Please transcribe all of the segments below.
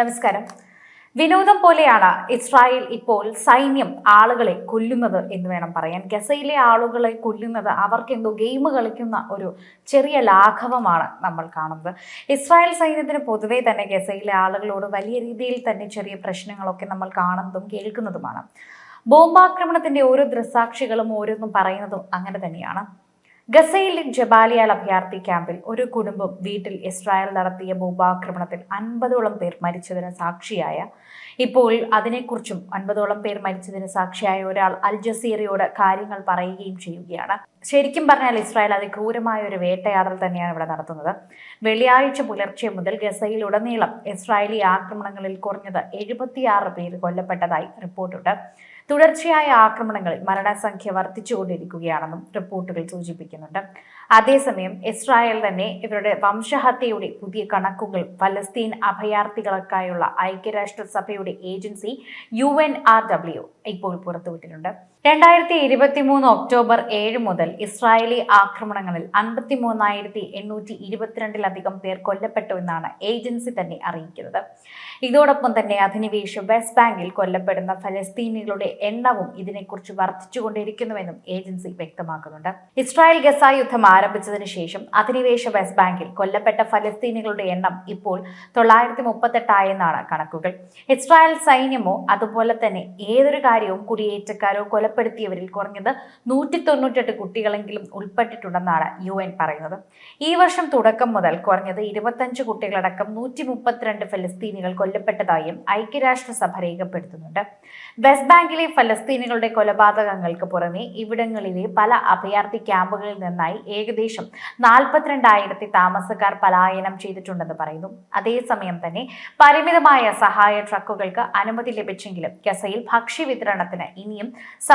നമസ്കാരം. വിനോദം പോലെയാണ് ഇസ്രായേൽ ഇപ്പോൾ സൈന്യം ആളുകളെ കൊല്ലുന്നത് എന്ന് വേണം പറയാൻ. ഗസയിലെ ആളുകളെ കൊല്ലുന്നത് അവർക്കെന്തോ ഗെയിം കളിക്കുന്ന ഒരു ചെറിയ ലാഘവമാണ് നമ്മൾ കാണുന്നത്. ഇസ്രായേൽ സൈന്യത്തിന് പൊതുവേ തന്നെ ഗസയിലെ ആളുകളോട് വലിയ രീതിയിൽ തന്നെ ചെറിയ പ്രശ്നങ്ങളൊക്കെ നമ്മൾ കാണുന്നതും കേൾക്കുന്നതുമാണ്. ബോംബാക്രമണത്തിന്റെ ഓരോ ദൃസാക്ഷികളും ഓരോന്നും പറയുന്നതും അങ്ങനെ തന്നെയാണ്. ഗസയിലെ ജബാലിയാൽ അഭയാർത്ഥി ക്യാമ്പിൽ ഒരു കുടുംബം വീട്ടിൽ ഇസ്രായേൽ നടത്തിയ ബോംബാക്രമണത്തിൽ അൻപതോളം പേർ മരിച്ചതിന് സാക്ഷിയായ ഇപ്പോൾ അതിനെക്കുറിച്ചും അൻപതോളം പേർ മരിച്ചതിന് സാക്ഷിയായ ഒരാൾ അൽ ജസീറയോട് കാര്യങ്ങൾ പറയുകയും ചെയ്യുകയാണ്. ശരിക്കും പറഞ്ഞാൽ ഇസ്രായേൽ അതിക്രൂരമായ ഒരു വേട്ടയാടൽ തന്നെയാണ് ഇവിടെ നടത്തുന്നത്. വെള്ളിയാഴ്ച പുലർച്ചെ മുതൽ ഗസയിൽ ഉടനീളം ഇസ്രായേലി ആക്രമണങ്ങളിൽ കുറഞ്ഞത് എഴുപത്തിയാറ് പേര് കൊല്ലപ്പെട്ടതായി റിപ്പോർട്ടുണ്ട്. തുടർച്ചയായ ആക്രമണങ്ങളിൽ മരണസംഖ്യ വർദ്ധിച്ചുകൊണ്ടിരിക്കുകയാണെന്നും റിപ്പോർട്ടുകൾ സൂചിപ്പിക്കുന്നുണ്ട്. അതേസമയം ഇസ്രായേൽ തന്നെ ഇവരുടെ വംശഹത്യയുടെ പുതിയ കണക്കുകൾ ഫലസ്തീൻ അഭയാർത്ഥികൾക്കായുള്ള ഐക്യരാഷ്ട്രസഭയുടെ agency U N R W ഇപ്പോൾ പുറത്തുവിട്ടിട്ടുണ്ട്. രണ്ടായിരത്തി ഇരുപത്തി മൂന്ന് ഒക്ടോബർ ഏഴ് മുതൽ ഇസ്രായേലി ആക്രമണങ്ങളിൽ അൻപത്തി മൂന്നായിരത്തി എണ്ണൂറ്റി ഇരുപത്തിരണ്ടിലധികം പേർ കൊല്ലപ്പെട്ടു എന്നാണ് ഏജൻസി തന്നെ അറിയിക്കുന്നത്. ഇതോടൊപ്പം തന്നെ അധിനിവേശ വെസ്റ്റ് ബാങ്കിൽ കൊല്ലപ്പെടുന്ന ഫലസ്തീനികളുടെ എണ്ണവും ഇതിനെക്കുറിച്ച് വർദ്ധിച്ചുകൊണ്ടിരിക്കുന്നുവെന്നും ഏജൻസി വ്യക്തമാക്കുന്നുണ്ട്. ഇസ്രായേൽ ഗസ യുദ്ധം ആരംഭിച്ചതിന് ശേഷം അധിനിവേശ വെസ്റ്റ് ബാങ്കിൽ കൊല്ലപ്പെട്ട ഫലസ്തീനികളുടെ എണ്ണം ഇപ്പോൾ തൊള്ളായിരത്തി മുപ്പത്തെട്ടായെന്നാണ് കണക്കുകൾ. ഇസ്രായേൽ സൈന്യമോ അതുപോലെ തന്നെ ഏതൊരു കാര്യവും കുടിയേറ്റക്കാരോ കൊലപ്പെടുത്തിയവരിൽ കുറഞ്ഞത് നൂറ്റി തൊണ്ണൂറ്റെട്ട് കുട്ടികളെങ്കിലും ഉൾപ്പെട്ടിട്ടുണ്ടെന്നാണ് യു എൻ പറയുന്നത്. ഈ വർഷം തുടക്കം മുതൽ കുറഞ്ഞത് ഇരുപത്തഞ്ച് കുട്ടികളടക്കം നൂറ്റി മുപ്പത്തിരണ്ട് ഫലസ്തീനികൾ കൊല്ലപ്പെട്ടതായും ഐക്യരാഷ്ട്രസഭ രേഖപ്പെടുത്തുന്നുണ്ട്. വെസ്റ്റ് ബാങ്കിലെ ഫലസ്തീനികളുടെ കൊലപാതകങ്ങൾക്ക് പുറമെ ഇവിടങ്ങളിലെ പല അഭയാർത്ഥി ക്യാമ്പുകളിൽ നിന്നായി ഏകദേശം നാൽപ്പത്തിരണ്ടായിരത്തി താമസക്കാർ പലായനം ചെയ്തിട്ടുണ്ടെന്ന് പറയുന്നു. അതേസമയം തന്നെ പരിമിതമായ സഹായ ട്രക്കുകൾക്ക് അനുമതി ലഭിച്ചെങ്കിലും ഗസയിൽ ഭക്ഷ്യവിതരണത്തിന് ഇനിയും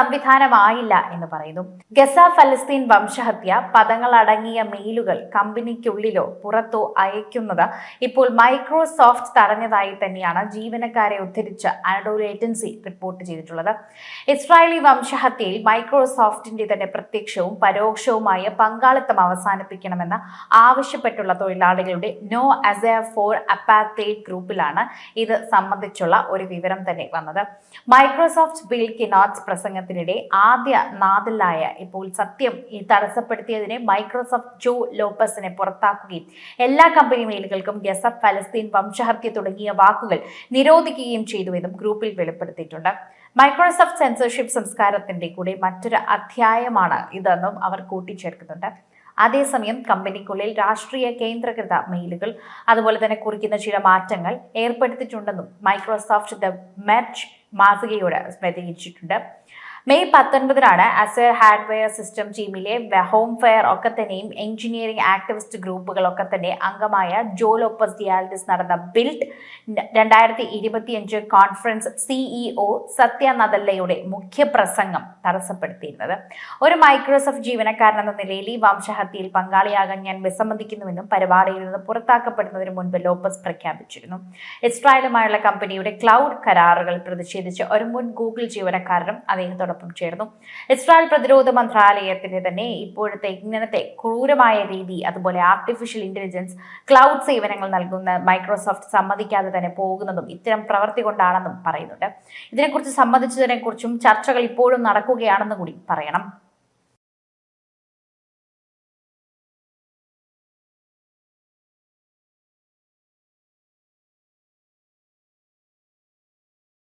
സംവിധാനമായില്ല എന്ന് പറയുന്നു. ഗസ ഫലസ്തീൻ വംശഹത്യ പദങ്ങളടങ്ങിയ മെയിലുകൾ കമ്പനിക്കുള്ളിലോ പുറത്തോ അയക്കുന്നത് ഇപ്പോൾ മൈക്രോസോഫ്റ്റ് തടഞ്ഞതായി തന്നെയാണ് ജീവനക്കാരെ ഉദ്ധരിച്ച് അനഡോൾ ഏജൻസി റിപ്പോർട്ട് ചെയ്തിട്ടുള്ളത്. ഇസ്രായേലി വംശഹത്യയിൽ മൈക്രോസോഫ്റ്റിന്റെ തന്നെ പ്രത്യക്ഷവും പരോക്ഷവുമായ പങ്കാളിത്തം അവസാനിപ്പിക്കണമെന്ന് ആവശ്യപ്പെട്ടുള്ള തൊഴിലാളികളുടെ no Azure for apartheid ഗ്രൂപ്പിലാണ് ഇത് സംബന്ധിച്ചുള്ള ഒരു വിവരം തന്നെ വന്നത്. മൈക്രോസോഫ്റ്റ് ബിൽ കിനോട്സ് പ്രസംഗത്തിനിടെ ആദ്യ നാതിലായ ഇപ്പോൾ സത്യം ഈ തടസ്സപ്പെടുത്തിയതിനെ മൈക്രോസോഫ്റ്റ് ജോ ലോപ്പസിനെ പുറത്താക്കുകയും എല്ലാ കമ്പനി മെയിലുകൾക്കും ഗസഫ് ഫലസ്തീൻ വംശഹത്യ തുടങ്ങിയ വാക്കുകൾ നിരോധിക്കുകയും ചെയ്തുവെന്നും ഗ്രൂപ്പിൽ വെളിപ്പെടുത്തിയിട്ടുണ്ട്. മൈക്രോസോഫ്റ്റ് സെൻസർഷിപ്പ് സംസ്കാരത്തിന്റെ കൂടെ മറ്റൊരു അധ്യായമാണ് ഇതെന്നും അവർ കൂട്ടിച്ചേർക്കുന്നുണ്ട്. അതേസമയം കമ്പനിക്കുള്ളിൽ രാഷ്ട്രീയ കേന്ദ്രകൃത മെയിലുകൾ അതുപോലെ തന്നെ കുറിക്കുന്ന ചില മാറ്റങ്ങൾ ഏർപ്പെടുത്തിയിട്ടുണ്ടെന്നും മൈക്രോസോഫ്റ്റ് ദ മെർച്ച് മാസികയോട് പ്രതികരിച്ചിട്ടുണ്ട്. മെയ് പത്തൊൻപതിനാണ് അസർ ഹാർഡ്വെയർ സിസ്റ്റം ടീമിലെ ഹോം ഫെയർ ഒക്കെ തന്നെയും എഞ്ചിനീയറിംഗ് ആക്ടിവിസ്റ്റ് ഗ്രൂപ്പുകളൊക്കെ തന്നെ അംഗമായ ജോ ലോപ്പസ് ഡിയാലിറ്റിസ് നടന്ന ബിൽഡ് രണ്ടായിരത്തി ഇരുപത്തിയഞ്ച് കോൺഫറൻസ് സിഇഒ സത്യ നദല്ലയുടെ മുഖ്യ പ്രസംഗം തടസ്സപ്പെടുത്തിയിരുന്നത്. ഒരു മൈക്രോസോഫ്റ്റ് ജീവനക്കാരൻ എന്ന നിലയിൽ ഈ വംശഹത്യയിൽ പങ്കാളിയാകാൻ ഞാൻ വിസമ്മതിക്കുന്നുവെന്നും പരിപാടിയിൽ നിന്ന് പുറത്താക്കപ്പെടുന്നതിന് മുൻപ് ലോപ്പസ് പ്രഖ്യാപിച്ചിരുന്നു. ഇസ്രായേലുമായുള്ള കമ്പനിയുടെ ക്ലൗഡ് കരാറുകൾ പ്രതിഷേധിച്ച് ഒരു മുൻ ഗൂഗിൾ ജീവനക്കാരനും അദ്ദേഹത്തോടൊപ്പം ചേർന്നു. ഇസ്രായേൽ പ്രതിരോധ മന്ത്രാലയത്തിന്റെ തന്നെ ഇപ്പോഴത്തെ ഇങ്ങനത്തെ ക്രൂരമായ രീതി അതുപോലെ ആർട്ടിഫിഷ്യൽ ഇന്റലിജൻസ് ക്ലൗഡ് സേവനങ്ങൾ നൽകുന്ന മൈക്രോസോഫ്റ്റ് സമ്മതിക്കാതെ തന്നെ പോകുന്നതും ഇത്തരം പ്രവൃത്തി കൊണ്ടാണെന്നും പറയുന്നുണ്ട്. ഇതിനെക്കുറിച്ച് സംബന്ധിച്ചതിനെക്കുറിച്ചും ചർച്ചകൾ ഇപ്പോഴും നടക്കുകയാണെന്ന് കൂടി പറയണം.